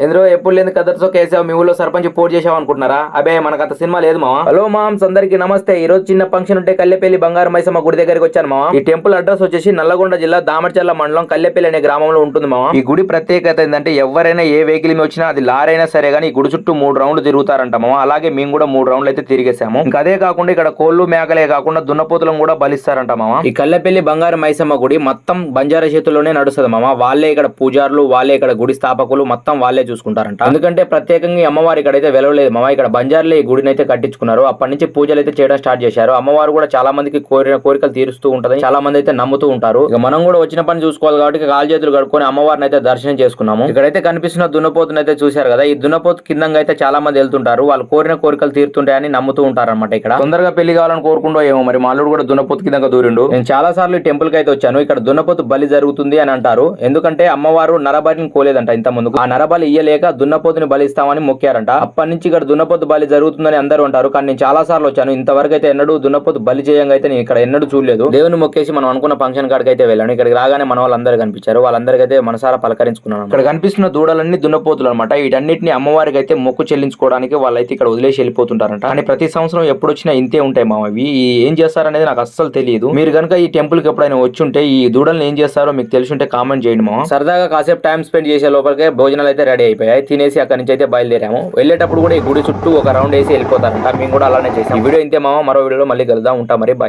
ఎందులో ఎప్పుడు లేని కదర్తో కేసావు మీ ఊళ్ళో సర్పంచ్ పోటీ చేసావు అనుకుంటున్నారా? అబే మనకు అంత సినిమా లేదు మావా? హలో మామ్స్ అందరికి నమస్తే. ఈ రోజు చిన్న ఫంక్షన్ ఉంటే కల్లెపల్లి బంగారు మైసమ్మ గుడి దగ్గరికి వచ్చాను మావా. ఈ టెంపుల్ అడ్రస్ వచ్చేసి నల్లగొండ జిల్లా దామర్చల్ల మండలం కల్లెపల్లి అనే గ్రామంలో ఉంటుంది మావా. ఈ గుడి ప్రత్యేకత ఏంటంటే ఎవరైనా ఏ వెహికల్ మీద వచ్చినా అది లారీ అయినా సరే కానీ ఈ గుడి చుట్టూ మూడు రౌండ్లు తిరుగుతారంట మావా. అలాగే మేము కూడా మూడు రౌండ్లు అయితే తిరిగేసాము ఇంకా అదే కాకుండా ఇక్కడ కోళ్ళు మేకలే కాకుండా దున్నపోతులను కూడా బలిస్తారంట మావా. ఈ కల్లెపల్లి బంగారు మైసమ్మ గుడి మొత్తం బంజారా చేతుల్లోనే నడుస్తుంది మామ వాళ్ళే ఇక్కడ పూజారులు వాళ్ళే ఇక్కడ గుడి స్థాపకులు మొత్తం వాళ్ళే చూసుకుంటారంట. ఎందుకంటే ప్రత్యేకంగా అమ్మవారి ఇక్కడ అయితే వెలవలేదు. మామ ఇక్కడ బంజార్లో ఈ గుడిని అయితే కట్టించుకున్నారు. అప్పటి నుంచి పూజలు అయితే చేయడం స్టార్ట్ చేశారు. అమ్మవారు కూడా చాలా మందికి కోరిన కోరికలు తీరుస్తూ ఉంటది చాలా మంది అయితే నమ్ముతూ ఉంటారు. ఇక మనం కూడా వచ్చిన పని చూసుకోవాలి కాబట్టి కాలు చేతులు కడుక్కొని అమ్మవారిని అయితే దర్శనం చేసుకున్నాము. ఇక్కడైతే కనిపిస్తున్న దున్నపోతుని అయితే చూశారు కదా. ఈ దున్నపోతు కిందంగా అయితే చాలా మంది వెళ్తుంటారు. వాళ్ళు కోరిన కోరికలు తీరుతుంటాయని నమ్ముతూ ఉంటారు అనమాట ఇక్కడ. తొందరగా పెళ్ళి కావాలని కోరుకుంటూ ఏమో మరి. మాలుడు కూడా దున్నపోతు కింద దూరిండు. నేను చాలా సార్లు టెంపుల్కి అయితే వచ్చాను. ఇక్కడ దున్నపోతు బలి జరుగుతుంది అని అంటారు. ఎందుకంటే అమ్మవారు నరబలిని కోలేదంట ఇంత ముందు ఆ నరబలి ఇయ్యలేక దున్నపోతుని బలిస్తామని మొక్కారంట. అప్పటి నుంచి ఇక్కడ దున్నపోతు బలి జరుగుతుందని అందరూ అంటారు. కానీ నేను చాలా సార్లు వచ్చాను. ఇంతవరకు అయితే ఎన్నడూ దున్నపోతు బలి చేయంగా అయితే నేను ఇక్కడ ఎన్నడూ చూడలేదు. దేవుని మొక్కేసి మనం అనుకున్న ఫంక్షన్ కాడికి అయితే వెళ్ళాను. ఇక్కడికి రాగానే మన వాళ్ళందరూ కనిపించారు. వాళ్ళందరికీ అయితే మనసారా పలకరించుకున్నాను ఇక్కడ కనిపిస్తున్న దూడలన్నీ దున్నపోతులు అనమాట వీటన్నిటిని అమ్మవారికి అయితే మొక్కు చెల్లించుకోవడానికి వాళ్ళైతే ఇక్కడ వదిలేసి వెళ్ళిపోతుంటారంట. కానీ ప్రతి సంవత్సరం ఎప్పుడు వచ్చినా ఇంతే ఉంటాయి మామ ఇవి ఈ ఏం చేస్తారనేది నాకు అస్సలు తెలియదు. మీరు కనుక ఈ టెంపుల్కి ఎప్పుడైనా వచ్చి ఉంటే ఈ దూడల్ని ఏం చేస్తారో మీకు తెలిసి ఉంటే కామెంట్ చేయండి మామ. సరదాగా కాసేపు టైం స్పెండ్ చేసే లోపలికే భోజనాలు అయితే రెడీ అయిపోయాయి. తినేసి అక్కడి నుంచి అయితే బయలుదేరాము. వెళ్ళేటప్పుడు కూడా ఈ గుడి చుట్టూ ఒక రౌండ్ వేసి వెళ్ళిపోతారంట. మేము కూడా అలానే చేసాం వీడియో ఇంతే మామ. మరో వీడియోలో మళ్ళీ కలుద్దాం. ఉంటాం మరి. బాయ్